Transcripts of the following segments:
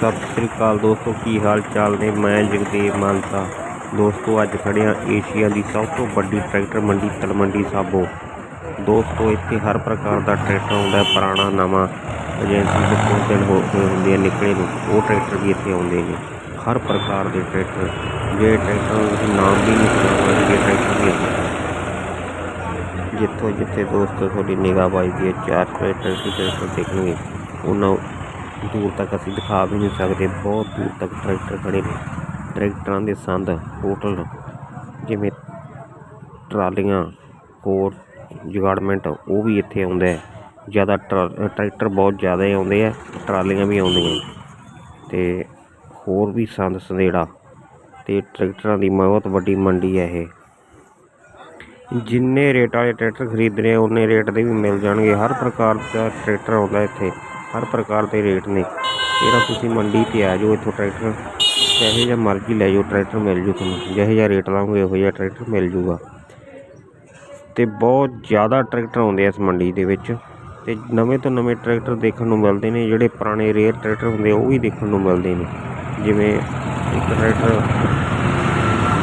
ਸਤਿ ਸ੍ਰੀ ਅਕਾਲ ਦੋਸਤੋ, ਕੀ ਹਾਲ ਚਾਲ ਨੇ? ਮੈਂ ਜਗਦੇਵ ਮਾਨਸਾ। ਦੋਸਤੋ, ਅੱਜ ਖੜੇ ਏਸ਼ੀਆ ਦੀ ਸਭ ਤੋਂ ਵੱਡੀ ਟਰੈਕਟਰ ਮੰਡੀ ਤਲਮੰਡੀ ਸਾਬੋ। ਦੋਸਤੋ, ਇੱਥੇ ਹਰ ਪ੍ਰਕਾਰ ਦਾ ਟਰੈਕਟਰ ਆਉਂਦਾ ਪੁਰਾਣਾ, ਨਵਾਂ ਏਜੰਸੀ ਦੇ ਕੋਲ ਦਿਨ ਹੋ ਹੁੰਦੇ ਆ ਨਿਕਲੇ ਨੂੰ। ਉਹ ਟਰੈਕਟਰ ਵੀ ਇੱਥੇ ਆਉਂਦੇ ਨੇ। ਹਰ ਪ੍ਰਕਾਰ ਦੇ ਟਰੈਕਟਰ। ਜਿਹੜੇ ਟਰੈਕਟਰ ਨੂੰ ਨਾਮ ਵੀ ਨਹੀਂ ਸੁਣਿਆ ਹੋਣਗੇ ਟਰੈਕਟਰ ਵੀ ਜਿੱਥੋਂ ਜਿੱਥੇ ਦੋਸਤੋ ਤੁਹਾਡੀ ਨਿਗਾਹ ਵੱਜਦੀ ਹੈ, ਚਾਰ ਟਰੈਕਟਰ ਦੀ ਟਰੈਕਟਰ ਦੇਖਣਗੇ। ਉਹਨਾਂ ਦੂਰ ਤੱਕ ਅਸੀਂ ਦਿਖਾ ਵੀ ਨਹੀਂ ਸਕਦੇ। ਬਹੁਤ ਦੂਰ ਤੱਕ ਟਰੈਕਟਰ ਖੜੇ ਨੇ। ਟਰੈਕਟਰਾਂ ਦੇ ਸੰਦ ਟੋਟਲ ਜਿਵੇਂ ਟਰਾਲੀਆਂ, ਕੋਟ, ਜਗਾੜਮੈਂਟ, ਉਹ ਵੀ ਇੱਥੇ ਆਉਂਦਾ ਹੈ। ਜ਼ਿਆਦਾ ਟਰਾ- ਟਰੈਕਟਰ ਬਹੁਤ ਜ਼ਿਆਦਾ ਆਉਂਦੇ ਆ, ਟਰਾਲੀਆਂ ਵੀ ਆਉਂਦੀਆਂ। ਤੇ ਹੋਰ ਵੀ ਸੰਦ ਸੰਦੇੜਾ ਤੇ ਟਰੈਕਟਰਾਂ ਦੀ ਬਹੁਤ ਵੱਡੀ ਮੰਡੀ ਹੈ ਇਹ। ਜਿੰਨੇ ਰੇਟ ਵਾਲੇ ਟਰੈਕਟਰ ਖਰੀਦਣੇ ਆ ਉਨੇ ਰੇਟ ਦੇ ਵੀ ਮਿਲ ਜਾਣਗੇ। ਹਰ ਪ੍ਰਕਾਰ ਦਾ ਟਰੈਕਟਰ ਆਉਂਦਾ ਇੱਥੇ। ਹਰ ਪ੍ਰਕਾਰ ਦੇ ਰੇਟ ਨੇ। ਜਿਹੜਾ ਤੁਸੀਂ ਮੰਡੀ ਤੇ ਆ ਜਾਓ ਇੱਥੋਂ ਟਰੈਕਟਰ, ਜਿਹੇ ਜਿਹਾ ਮਰਜ਼ੀ ਲੈ ਜਾਓ, ਟਰੈਕਟਰ ਮਿਲ ਜੂ ਤੁਹਾਨੂੰ। ਜਿਹੇ ਜਿਹਾ ਰੇਟ ਲਾਉਂਗੇ ਉਹੋ ਜਿਹਾ ਟਰੈਕਟਰ ਮਿਲ ਜੂਗਾ। ਤੇ ਬਹੁਤ ਜ਼ਿਆਦਾ ਟਰੈਕਟਰ ਆਉਂਦੇ ਆ ਇਸ ਮੰਡੀ ਦੇ ਵਿੱਚ। ਤੇ ਨਵੇਂ ਤੋਂ ਨਵੇਂ ਟਰੈਕਟਰ ਦੇਖਣ ਨੂੰ ਮਿਲਦੇ ਨੇ, ਜਿਹੜੇ ਪੁਰਾਣੇ ਰੇਅਰ ਟਰੈਕਟਰ ਹੁੰਦੇ ਆ, ਉਹ ਵੀ ਦੇਖਣ ਨੂੰ ਮਿਲਦੇ ਨੇ। ਜਿਵੇਂ ਇੱਕ ਟਰੈਕਟਰ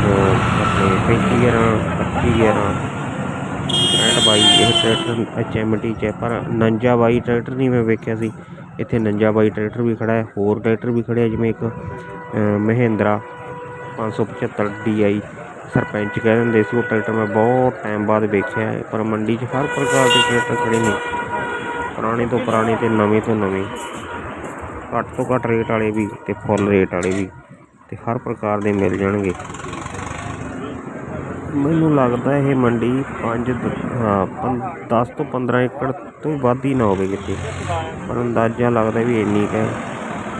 ਅਹ ਆਪਣੇ 35 ਗਿਆਰਾਂ 25 ਗਿਆਰਾਂ ਐਂਡ ਬਾਈ ਇਹ ਟਰੈਕਟਰ ਐਚ ਐਮ ਟੀ ਚ ਹੈ, ਪਰ ਨੰਜਾ ਬਾਈ ਟਰੈਕਟਰ ਨਹੀਂ ਮੈਂ ਵੇਖਿਆ ਸੀ। ਇੱਥੇ ਨੰਜਾ ਬਾਈ ਟਰੈਕਟਰ ਵੀ ਖੜਾ ਹੈ ਹੋਰ ਟਰੈਕਟਰ ਵੀ ਖੜੇ ਜਿਵੇਂ ਇੱਕ ਅਹ, ਮਹਿੰਦਰਾ 575 ਡੀਆਈ ਸਰਪੰਚ ਕਹਿ ਦਿੰਦੇ ਸੀ ਉਹ ਟਰੈਕਟਰ ਮੈਂ ਬਹੁਤ ਟਾਈਮ ਬਾਅਦ ਵੇਖਿਆ ਪਰ ਮੰਡੀ 'ਚ ਹਰ ਪ੍ਰਕਾਰ ਦੇ ਟਰੈਕਟਰ ਖੜੇ ਨੇ। ਪੁਰਾਣੇ ਤੋਂ ਪੁਰਾਣੇ ਤੇ ਨਵੇਂ ਤੋਂ ਨਵੇਂ। ਘੱਟ ਤੋਂ ਘੱਟ ਰੇਟ ਵਾਲੇ ਵੀ ਤੇ ਫੁੱਲ ਰੇਟ ਵਾਲੇ ਵੀ ਤੇ ਹਰ ਪ੍ਰਕਾਰ ਦੇ ਮਿਲ ਜਾਣਗੇ। ਮੈਨੂੰ ਲੱਗਦਾ ਇਹ ਮੰਡੀ 5 ਹਾਂ 10 ਤੋਂ 15 ਏਕੜ ਤੋਂ ਵੱਧ ਹੀ ਨਾ ਹੋਵੇ ਕਿਤੇ। ਪਰ ਅੰਦਾਜ਼ਾ ਲੱਗਦਾ ਵੀ ਇੰਨੀ ਕੁ ਹੈ।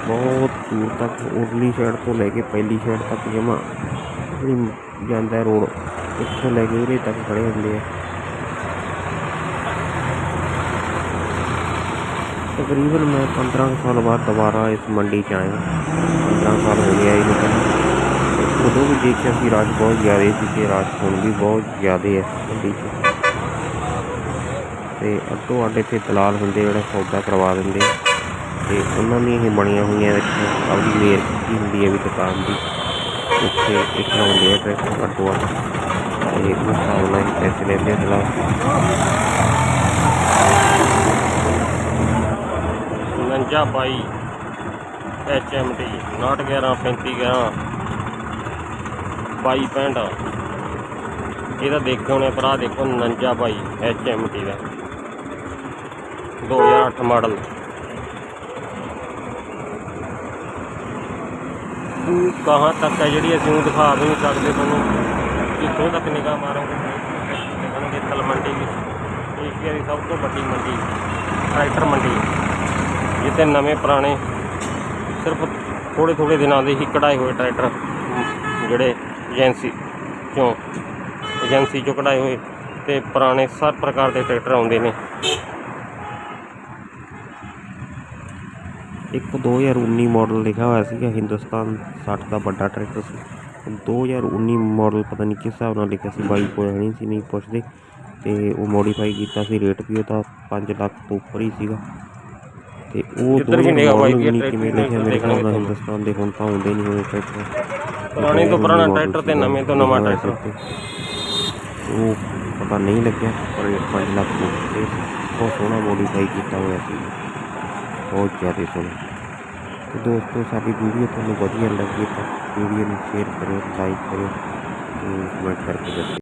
ਬਹੁਤ ਦੂਰ ਤੱਕ, ਉਰਲੀ ਸਾਈਡ ਤੋਂ ਲੈ ਕੇ ਪਹਿਲੀ ਸਾਈਡ ਤੱਕ ਜਮਾ ਜਾਂਦਾ ਰੋਡ। ਇੱਥੋਂ ਲੈ ਕੇ ਉਰੇ ਤੱਕ ਖੜੇ ਹੁੰਦੇ ਆ। ਤਕਰੀਬਨ ਮੈਂ 15 ਸਾਲ ਬਾਅਦ ਦੁਬਾਰਾ ਇਸ ਮੰਡੀ 'ਚ ਆਇਆ। 15 ਸਾਲ ਹੋ ਗਿਆ ਇਹ ਨੂੰ ਉਦੋਂ ਵੀ ਦੇਖਿਆ ਸੀ ਰਸ਼ ਬਹੁਤ ਜ਼ਿਆਦਾ ਸੀ ਤੇ ਰਸ਼ ਹੁਣ ਵੀ ਬਹੁਤ ਜ਼ਿਆਦਾ ਹੈ ਮੰਡੀ 'ਚ। ਤੇ ਅੱਧੋ ਅੱਡ ਇੱਥੇ ਦਲਾਲ ਹੁੰਦੇ ਜਿਹੜੇ ਸੌਦਾ ਕਰਵਾ ਦਿੰਦੇ। ਆ ਤੇ ਉਹਨਾਂ ਦੀਆਂ ਹੀ ਬਣੀਆਂ ਹੋਈਆਂ ਵਿੱਚ ਆਪਦੀ ਮੇਰ ਕੀਤੀ ਹੁੰਦੀ ਹੈ ਵੀ ਦੁਕਾਨ ਦੀ। ਉੱਥੇ ਇੱਕ ਲਾਉਂਦੇ ਆ ਟਰੈਕਟਰ ਅੱਡੋ ਅੱਡ ਤੇ ਉਸ ਹਿਸਾਬ ਨਾਲ ਹੀ ਪੈਸੇ ਲੈਂਦੇ ਆ ਦਲਾਲ। ਨੰਜਾ ਬਾਈ ਐਚ ਐਮ ਟੀ 11 35 11 ਬਾਈ 65 ਇਹਦਾ ਦੇਖੋ ਨੇ ਭਰਾ, ਦੇਖੋ ਨੰਜਾ ਬਾਈ ਐਚ ਐਮ ਟੀ ਦਾ। 2008 ਮਾਡਲ। ਕਹਾਂ ਤੱਕ ਹੈ ਜਿਹੜੀ ਅਸੀਂ ਦਿਖਾ ਵੀ ਨਹੀਂ ਸਕਦੇ ਤੁਹਾਨੂੰ? ਕਿੱਥੋਂ ਤੱਕ ਨਿਗਾਹ ਮਾਰੋਗੇ? ਦੇਖਣਗੇ ਤਲਮੰਡੀ ਵਿੱਚ। ਏਸ਼ੀਆ ਦੀ ਸਭ ਤੋਂ ਵੱਡੀ ਮੰਡੀ, ਟਰੈਕਟਰ ਮੰਡੀ। ਜਿੱਥੇ ਨਵੇਂ ਪੁਰਾਣੇ, ਸਿਰਫ ਥੋੜੇ ਥੋੜੇ ਦਿਨਾਂ ਦੇ ਹੀ ਕਢਾਏ ਹੋਏ ਟਰੈਕਟਰ, ਜਿਹੜੇ ਏਜੰਸੀ ਚੋਂ ਏਜੰਸੀ ਚੋਂ ਕਢਾਏ ਹੋਏ ਤੇ ਪੁਰਾਣੇ ਸਭ ਪ੍ਰਕਾਰ ਦੇ ਟਰੈਕਟਰ ਆਉਂਦੇ ਨੇ। ਇੱਕ 2019 ਮਾਡਲ ਲਿਖਿਆ ਹੋਇਆ ਸੀਗਾ ਹਿੰਦੁਸਤਾਨ 60 ਦਾ ਵੱਡਾ ਟਰੈਕਟਰ ਸੀ। 2019 ਮਾਡਲ ਪਤਾ ਨਹੀਂ ਕਿਸ ਹਿਸਾਬ ਨਾਲ ਲਿਖਿਆ ਸੀ ਬਾਈ ਹੈ ਨਹੀਂ ਸੀ ਨਹੀਂ ਪੁੱਛਦੇ। ਤੇ ਉਹ ਮੋਡੀਫਾਈ ਕੀਤਾ ਸੀ ਰੇਟ ਵੀ ਉਹਦਾ 5 ਲੱਖ ਤੋਂ ਉੱਪਰ ਹੀ ਸੀਗਾ। ਤੇ ਉਹ ਜਿੱਧਰ ਵੀ 2000 ਨਿਗਾਹ model ਪਾਈ ਵੀ ਨਹੀਂ ਟਰੈਕਟਰ ਕਿਵੇਂ ਦੀ ਲਿਖਿਆ ਮੇਰੇ ਖਿਆਲ ਨਾਲ ਦੇਖਣਗੇ ਹਿੰਦੁਸਤਾਨ ਦੇ ਹੁਣ ਤਾਂ ਆਉਂਦੇ ਨਹੀਂ ਹੋਣੇ ਟਰੈਕਟਰ। ਪੁਰਾਣੇ ਤੋਂ ਪੁਰਾਣਾ 2019 ਟਰੈਕਟਰ ਤੇ ਨਵੇਂ ਤੋਂ ਨਵਾਂ ਟਰੈਕਟਰ। ਉਹ ਪਤਾ ਨਹੀਂ ਲੱਗਿਆ ਪਰ ਇਹ 5 ਲੱਖ ਸੀ। ਬਹੁਤ ਸੋਹਣਾ ਮੋਡੀਫਾਈ ਕੀਤਾ ਹੋਇਆ ਸੀ ਬਹੁਤ ਜ਼ਿਆਦਾ ਸੋਹਣਾ ਤੇ ਦੋਸਤੋ ਸਾਡੀ ਵੀਡੀਓ ਤੁਹਾਨੂੰ ਵਧੀਆ ਲੱਗੀ ਤਾਂ ਵੀਡੀਓ ਨੂੰ ਸ਼ੇਅਰ ਕਰਿਓ ਲਾਈਕ ਕਰਿਓ ਤੇ ਕਮੈਂਟ ਕਰਕੇ ਦੱਸਿਓ